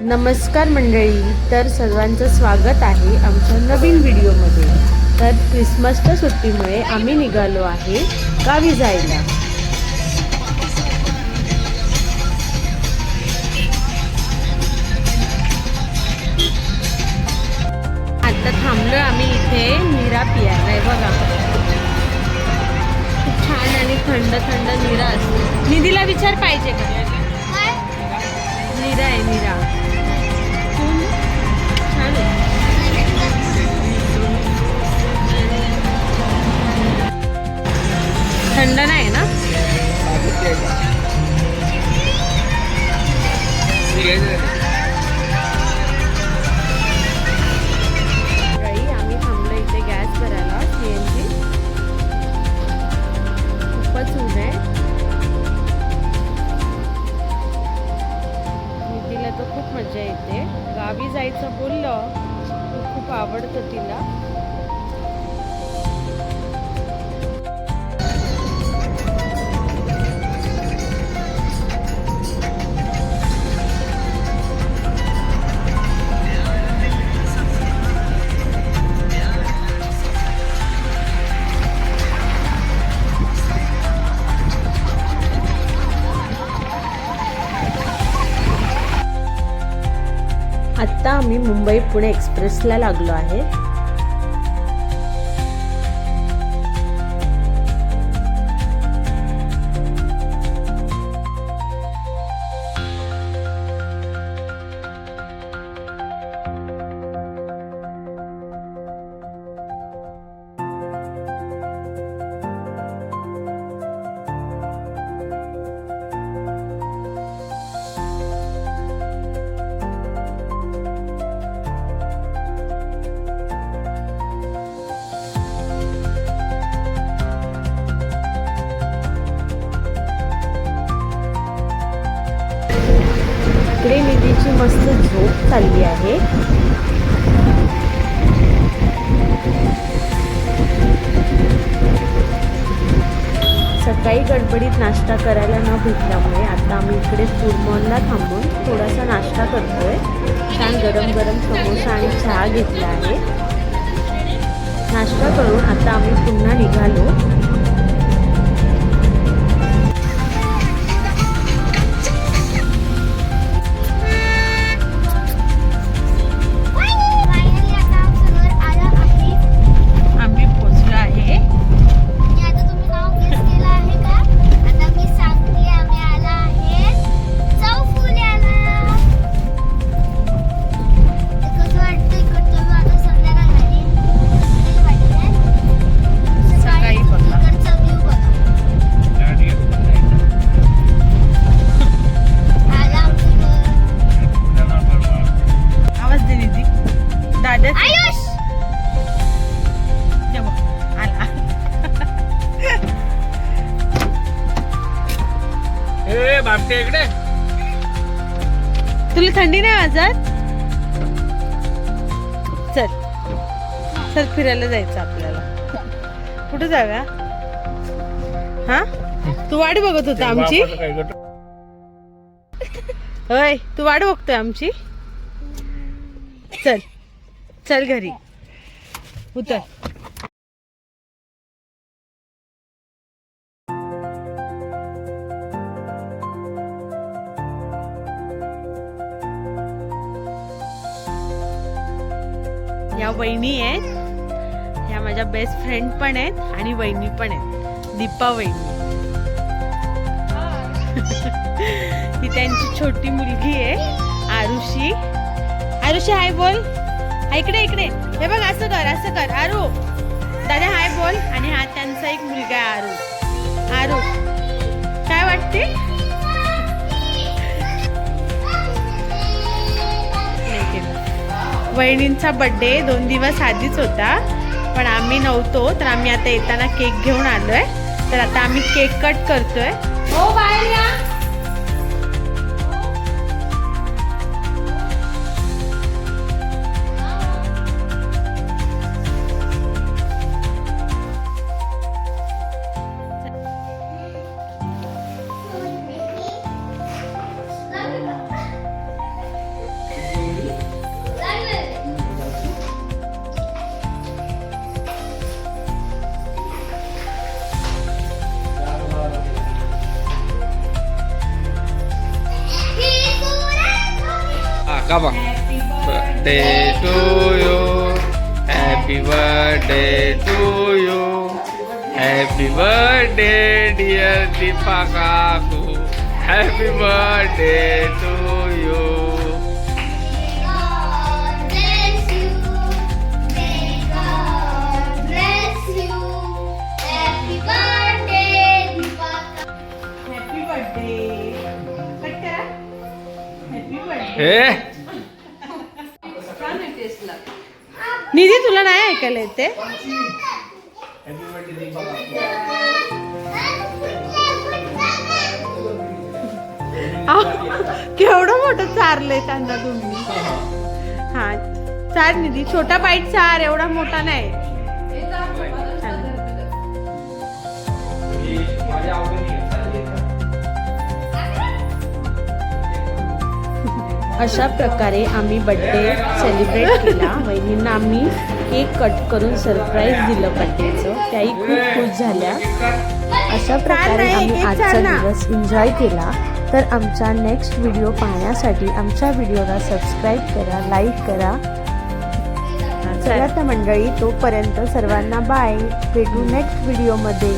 नमस्कार मंडळी तर सर्वांचं स्वागत आहे आमच्या नवीन व्हिडिओमध्ये. तर क्रिसमसच्या सुट्टीमुळे आम्ही निघालो आहे गावी जायला. आता थांबलोय आम्ही इथे निरा पियाला. आहे बघा. खूप छान आणि थंड थंड निरा असतो. निधीला विचार पाहिजे का? निरा आहे निरा. थंड नाही ना? काही आम्ही थांबलो इथे गॅस भरायला सी एन जी खूपच ऊन आहे. निधीला तर खूप मजा येते. गावी जायचं बोललं खूप आवडतं तिला. आत्ता आम्ही मुंबई पुणे एक्सप्रेसला लागलो आहे. इकडे निधीची मस्त झोप चालली आहे. सकाळी गडबडीत नाश्ता करायला न भेटल्यामुळे आता आम्ही इकडे फूड मॉलला थांबून थोडासा नाश्ता करतोय. छान गरम गरम समोसा आणि चहा घेतला आहे. नाश्ता करून आता आम्ही पुन्हा निघालो. बापटे इकडे? तुला थंडी नाही वाजत? चल. चल फिरायला जायचं आपल्याला. कुठे जाऊया? हा? तू वाट बघत होता आमची? होय तू वाट बघतोय आमची? चल. चल घरी. उतर. या वहिनी आहेत. ह्या माझ्या बेस्ट फ्रेंड पण आहेत आणि वहिनी पण आहेत. दीपा वहिनी. ही त्यांची छोटी मुलगी आहे आरुषी. आरुषी हाय बोल. इकडे इकडे. हे बघ असं कर असं कर. आरू. दादा हाय बोल. आणि हा त्यांचा एक मुलगा आहे आरू. आरू. काय वाटते? वहिणींचा बड्डे दोन दिवस आधीच होता. पण आम्ही नव्हतो तर आम्ही आता येताना केक घेऊन आलो आहे तर आता आम्ही केक कट करतोय. हो बाहेर या. का बघ birthday to you happy birthday to you happy birthday dear Deepa काकू happy birthday to you God bless you. May God bless you. Happy birthday, Deepaka. Happy birthday cut करा हॅपी बर्थडे हे निधी तुला नाही ऐकायला येते. आह, केवढं मोठं चारलंय त्यांना तुम्ही. हा चार निधी छोटा बाईट चार एवढा मोठा नाही. अशा प्रकारे आम्ही बड्डे सेलिब्रेट केला. वहिनींना आम्ही केक कट करून सरप्राईज दिलं बड्डेचं त्याही खूप खुश झाल्या. अशा प्रकारे आम्ही आजचा दिवस एन्जॉय केला. तर आमचा नेक्स्ट व्हिडिओ पाहण्यासाठी आमच्या व्हिडिओला सबस्क्राईब करा लाईक करा. चला तर मंडळी तोपर्यंत सर्वांना बाय भेटू नेक्स्ट व्हिडिओमध्ये